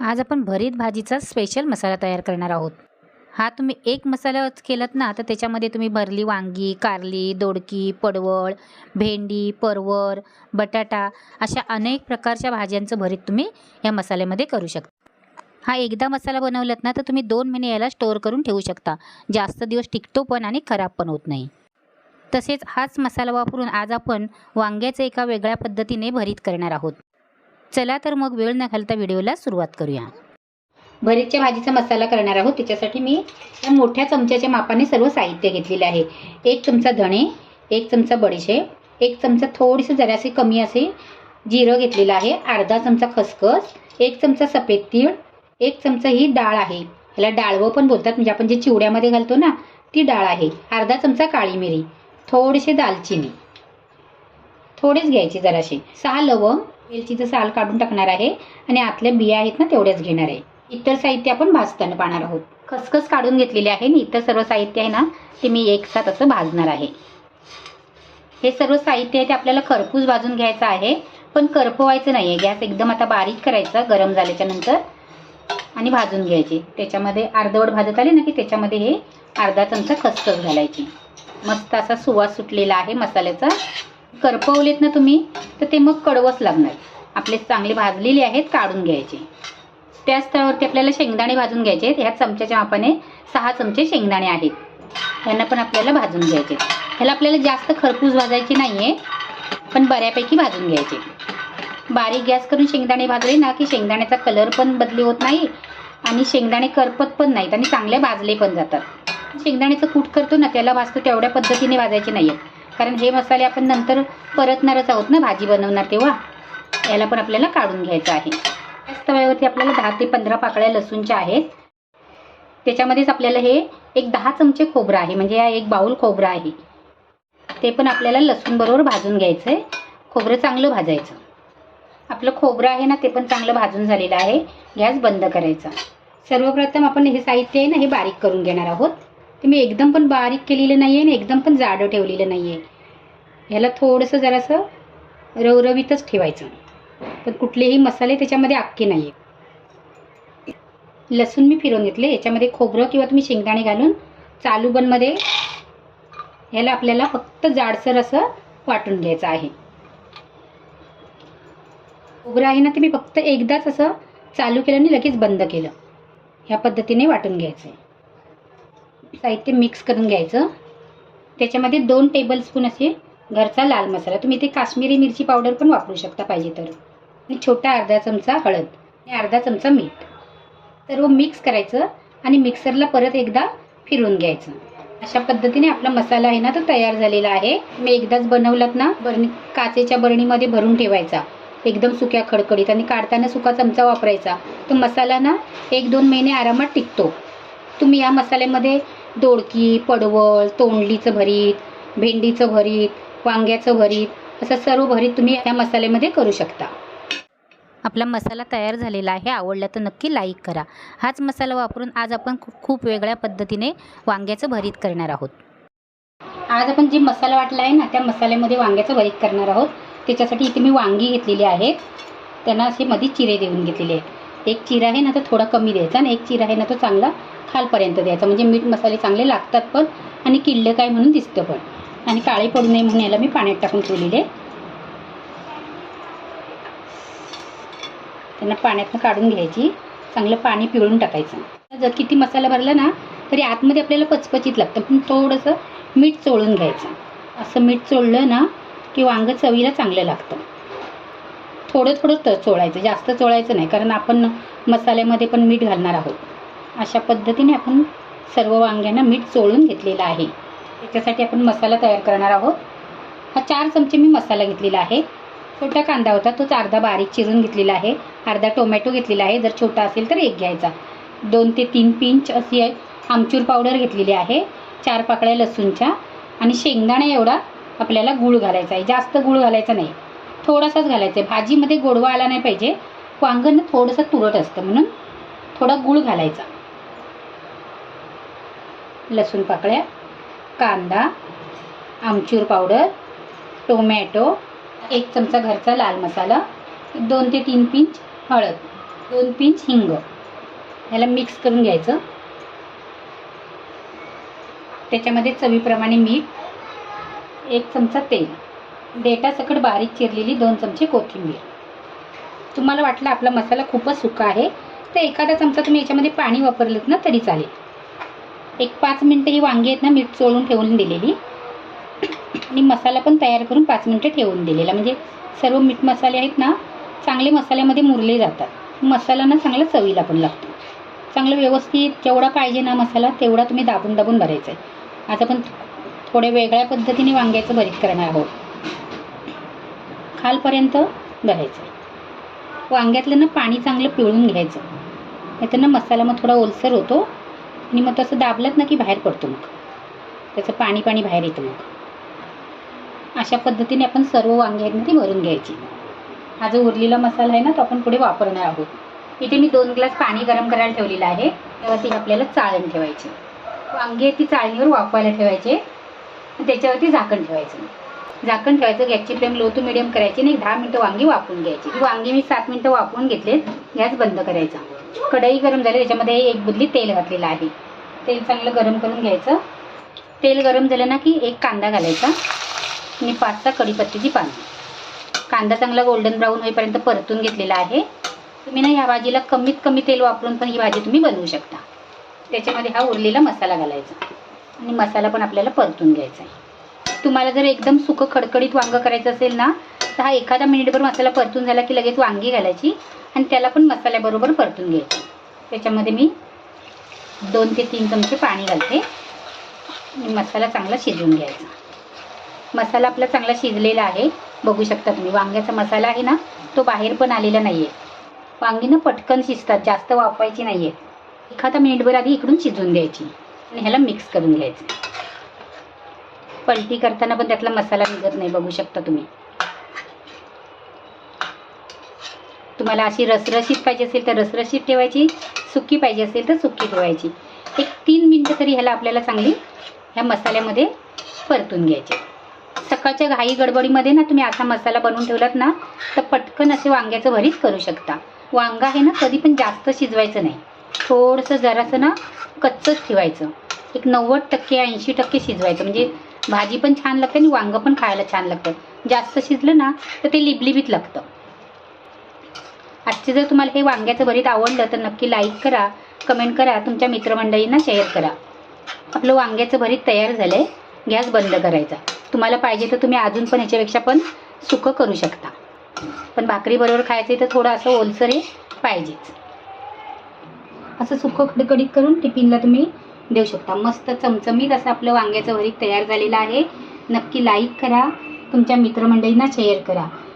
आज आपण भरीत भाजीचा स्पेशल मसाला तयार करणार आहोत. हा तुम्ही एक मसाला केलात ना तर त्याच्यामध्ये तुम्ही भरली वांगी कारली दोडकी पडवळ भेंडी परवर बटाटा अशा अनेक प्रकारच्या भाज्यांचं भरीत तुम्ही या मसाल्यामध्ये करू शकता. हा एकदा मसाला बनवलात ना तर तुम्ही दोन महिने याला स्टोअर करून ठेवू शकता. जास्त दिवस टिकतो पण आणि खराब पण होत नाही. तसेच हाच मसाला वापरून आज आपण वांग्याचं एका वेगळ्या पद्धतीने भरीत करणार आहोत. चला तर मग वेळ न घालता व्हिडिओला सुरुवात करूया. भरीच्या भाजीचा मसाला करणार आहोत. त्याच्यासाठी मी या मोठ्या चमच्याच्या मापाने सर्व साहित्य घेतलेले आहे. एक चमचा धणे एक चमचा बडीशेप एक चमचा थोडीसं जरासे कमी असे जिरं घेतलेलं आहे. अर्धा चमचा खसखस एक चमचा सफेद तीळ एक चमचा ही डाळ आहे. याला डाळवं पण बोलतात. म्हणजे आपण जे चिवड्यामध्ये घालतो ना ती डाळ आहे. अर्धा चमचा काळी मिरी थोडीशी दालचिनी थोडेच घ्यायचे जराशी. सहा लवंग वेलचीचं साल काढून टाकणार आहे आणि आतल्या बिया आहेत ना तेवढ्याच घेणार आहे. इतर साहित्य आपण भाजताना पाहणार आहोत. खसखस काढून घेतलेले आहे आणि इतर सर्व साहित्य आहे ना ते मी एक साथ असं भाजणार आहे. हे सर्व साहित्य आहे ते आपल्याला खरपूस भाजून घ्यायचं आहे पण करपवायचं नाही आहे गॅस एकदम आता बारीक करायचा गरम झाल्याच्यानंतर आणि भाजून घ्यायचे. त्याच्यामध्ये अर्धवट भाजत आले ना की त्याच्यामध्ये हे अर्धा चमचा खसखस घालायची. मस्त असा सुवास सुटलेला आहे मसाल्याचा. करपवलेत ना तुम्ही तर ते मग कडवच लागणार. आपले चांगले भाजलेले आहेत काढून घ्यायचे. त्याच स्तरावरती आपल्याला शेंगदाणे भाजून घ्यायचे आहेत. ह्या चमच्याच्या मापाने सहा चमचे शेंगदाणे आहेत. यांना पण आपल्याला भाजून घ्यायचे ह्याला आपल्याला जास्त खरपूस भाजायचे नाही आहे पण बऱ्यापैकी भाजून घ्यायचे बारीक गॅस करून शेंगदाणे भाजले ना की शेंगदाण्याचा कलर पण बदली होत नाही आणि शेंगदाणे करपत पण नाहीत आणि चांगले भाजले पण जातात. शेंगदाण्याचं कूट करतो ना त्याला भाजतो तेवढ्या पद्धतीने भाजायचे नाही आहेत कारण हे मसाले आपण नंतर परतणारच आहोत ना भाजी बनवणार तेव्हा. याला पण आपल्याला काढून घ्यायचं आहे. त्याच तव्यावरती आपल्याला दहा ते पंधरा पाकळ्या लसूणच्या आहेत. त्याच्यामध्येच आपल्याला हे एक दहा चमचे खोबरं आहे म्हणजे या एक बाऊल खोबरं आहे. ते पण आपल्याला लसूण बरोबर भाजून घ्यायचं आहे खोबरं चांगलं भाजायचं. आपलं खोबरं आहे ना ते पण चांगलं भाजून झालेलं आहे. गॅस बंद करायचा. सर्वप्रथम आपण हे साहित्य आहे ना हे बारीक करून घेणार आहोत. ते मी एकदम पण बारीक केलेलं नाही आहे आणि एकदम पण जाडं ठेवलेलं नाही आहे ह्याला थोडंसं जरासं रवरवीतच ठेवायचं. पण कुठलेही मसाले त्याच्यामध्ये आख्खे नाही आहेत लसूण मी फिरवून घेतले. याच्यामध्ये खोबरं किंवा तुम्ही शेंगदाणे घालून चालू बनमध्ये ह्याला आपल्याला फक्त जाडसर असं वाटून घ्यायचं आहे. खोबरं आहे ना ते मी फक्त एकदाच असं चालू केलं आणि लगेच बंद केलं. ह्या पद्धतीने वाटून घ्यायचं आहे साहित्य मिक्स करून घ्यायचं. त्याच्यामध्ये दोन टेबलस्पून असे घरचा लाल मसाला. तुम्ही ते काश्मीरी मिरची पावडर पण वापरू शकता पाहिजे तर. आणि छोटा अर्धा चमचा हळद. आणि अर्धा चमचा मीठ. सर्व मिक्स हो, करायचं आणि मिक्सरला परत एकदा फिरून घ्यायचं. अशा पद्धतीने आपला मसाला आहे ना तो तयार झालेला आहे. मी एकदाच बनवलात ना बरणी काचेच्या बरणीमध्ये भरून ठेवायचा. एकदम सुक्या खडखडीत आणि काढताना सुका चमचा वापरायचा. तो मसाला ना एक दोन महिने आरामात टिकतो. तुम्ही या मसाल्यामध्ये दोडकी पडवळ तोंडलीचं भरीत भेंडीचं भरीत वांग्याचं भरीत असं सर्व भरीत तुम्ही या मसाल्यामध्ये करू शकता. आपला मसाला तयार झालेला आहे. आवडला तर नक्की लाईक करा. हाच मसाला वापरून आज आपण खूप खूप वेगळ्या पद्धतीने वांग्याचं भरीत करणार आहोत. आज आपण जे मसाला वाटला आहे ना त्या मसाल्यामध्ये वांग्याचं भरीत करणार आहोत. त्याच्यासाठी इथे मी वांगी घेतलेली आहेत त्यांना असे मध्ये चिरे देऊन घेतलेले आहेत. एक चिरा आहे ना तो थोडा कमी द्यायचा आणि एक चिरा आहे ना तो चांगला खालपर्यंत द्यायचा. म्हणजे मीठ मसाले चांगले लागतात पण आणि किडलं काय म्हणून दिसतं पण. आणि काळे पडू नये म्हणून याला मी पाण्यात टाकून ठेवलेले त्यांना पाण्यातनं काढून घ्यायची. चांगलं पाणी पिळून टाकायचं. जर किती मसाला भरला ना तरी आतमध्ये आपल्याला पचपचीत लागतं पण थोडंसं मीठ चोळून घ्यायचं. असं मीठ चोळलं ना की वांगं चवीला चांगलं लागतं. थोडं थोडं तर चोळायचं जास्त चोळायचं नाही कारण आपण मसाल्यामध्ये पण मीठ घालणार आहोत. अशा पद्धतीने आपण सर्व वांग्यांना मीठ चोळून घेतलेलं आहे. त्याच्यासाठी आपण मसाला तयार करणार आहोत. हा चार चमचे मी मसाला घेतलेला आहे. छोटा कांदा होता तोच अर्धा बारीक चिरून घेतलेला आहे. अर्धा टोमॅटो घेतलेला आहे. जर छोटा असेल तर एक घ्यायचा. दोन ते तीन पिंच अशी आमचूर पावडर घेतलेली आहे. चार पाकळ्या लसूणच्या. आणि शेंगदाणा एवढा आपल्याला गूळ घालायचा आहे. जास्त गूळ घालायचा नाही. थोडासाच घालायचा आहे. भाजीमध्ये गोडवा आला नाही पाहिजे. वांगण थोडंसं तुरट असतं म्हणून थोडा गूळ घालायचा. लसूण पाकळ्या. कांदा आमचूर पावडर टोमॅटो एक चमचा घरचा लाल मसाला दोन ते तीन पिंच हळद दोन पिंच हिंग. ह्याला मिक्स करून घ्यायचं. त्याच्यामध्ये चवीप्रमाणे मीठ एक चमचा तेल डेटासकट बारीक चिरलेली दोन चमचे कोथिंबीर. तुम्हाला वाटलं आपला मसाला खूपच सुका आहे तर एखादा चमचा तुम्ही याच्यामध्ये पाणी वापरलं ना तरी चालेल. एक पाच मिनटं ही वांगी आहेत ना मीठ चोळून ठेवून दिलेली. आणि मसाला पण तयार करून पाच मिनटं ठेवून दिलेला. म्हणजे सर्व मीठ मसाले आहेत ना चांगले मसाल्यामध्ये मुरले जातात. मसाला ना चांगला चवीला पण लागतो. चांगलं व्यवस्थित जेवढा पाहिजे ना मसाला तेवढा तुम्ही दाबून दाबून भरायचा आहे. आता पण थोड्या वेगळ्या पद्धतीने वांग्याचं भरीत करणार आहोत. खालपर्यंत भरायचं. वांग्यातलं ना पाणी चांगलं पिळून घ्यायचं. नाहीतर ना मसाला मग थोडा ओलसर होतो. आणि मग तसं दाबलंत ना की बाहेर पडतो मग. त्याचं पाणी पाणी बाहेर येतं मग. अशा पद्धतीने आपण सर्व वांगे आहेत ना ती भरून घ्यायची. हा जो उरलेला मसाला आहे ना तो आपण पुढे वापरणार आहोत. इथे मी दोन ग्लास पाणी गरम करायला ठेवलेलं आहे. त्यावरती आपल्याला चाळण ठेवायची. वांगी आहे ती चाळणीवर वाफवायला ठेवायचे. त्याच्यावरती झाकण ठेवायचं. झाकण ठेवायचं गॅसची फ्लेम लो टू मिडियम करायची आणि दहा मिनटं वांगी वापरून घ्यायची. वांगी मी सात मिनटं वापरून घेतलेत. गॅस बंद करायचा. कढई गरम झाली त्याच्यामध्ये एक बुदली तेल घातलेलं आहे. तेल चांगलं गरम करून घ्यायचं. तेल गरम झालं ना की एक कांदा घालायचा आणि पाच सहा कढीपत्तीची पानं. कांदा चांगला गोल्डन ब्राऊन होईपर्यंत परतून घेतलेला आहे. तुम्ही ना ह्या भाजीला कमीत कमी तेल वापरून पण ही भाजी तुम्ही बनवू शकता. त्याच्यामध्ये हा उरलेला मसाला घालायचा आणि मसाला पण आपल्याला परतून घ्यायचा आहे. तुम्हाला जर एकदम सुकं खडखडीत वांगं करायचं असेल ना तर हा एखादा मिनिटभर मसाला परतून झाला की लगेच वांगी घालायची आणि त्याला पण मसाल्याबरोबर परतून घ्यायचं. त्याच्यामध्ये मी दोन ते तीन चमचे पाणी घालते. मसाला चांगला शिजवून घ्यायचा. मसाला आपला चांगला शिजलेला आहे. बघू शकता तुम्ही वांग्याचा मसाला आहे ना तो बाहेर पण आलेला नाही आहे वांगी ना पटकन शिजतात जास्त वाफवायची नाही आहे एखादा मिनिटभर आधी इकडून शिजवून द्यायची आणि ह्याला मिक्स करून घ्यायचं. पलटी करताना पण त्यातला मसाला निघत नाही बघू शकता तुम्ही. तुम्हाला अशी रसरशीत पाहिजे असेल तर रसरशीत ठेवायची सुकी पाहिजे असेल तर सुकी ठेवायची. एक तीन मिनटं तरी ह्याला आपल्याला चांगली ह्या मसाल्यामध्ये परतून घ्यायची. सकाळच्या घाई गडबडीमध्ये ना तुम्ही असा मसाला बनवून ठेवलात ना तर पटकन असे वांग्याचं भरीत करू शकता. वांगा आहे ना कधी पण जास्त शिजवायचं नाही. थोडंसं जरासं ना कच्चंच ठेवायचं. एक नव्वद टक्के ऐंशी टक्के शिजवायचं. म्हणजे भाजी पण छान लागते आणि वांगं पण खायला छान लागतं. जास्त शिजलं ना तर ते लिबलिबीत लागतं. आजचे जर तुम्हाला हे वांग्याचं भरीत आवडलं तर नक्की लाईक करा कमेंट करा तुमच्या मित्रमंडळींना शेअर करा. आपलं वांग्याचं भरीत तयार झालं आहे गॅस बंद करायचा. तुम्हाला पाहिजे तर तुम्ही अजून पण याच्यापेक्षा पण सुकं करू शकता. पण भाकरीबरोबर खायचं तर थोडं असं ओलसर हे पाहिजेच. असं सुकं कडकडीत करून टिफिनला तुम्ही देऊ शकता. मस्त चमचमीत असं आपलं वांग्याचं भरीत तयार झालेलं आहे. नक्की लाईक करा तुमच्या मित्रमंडळींना शेअर करा.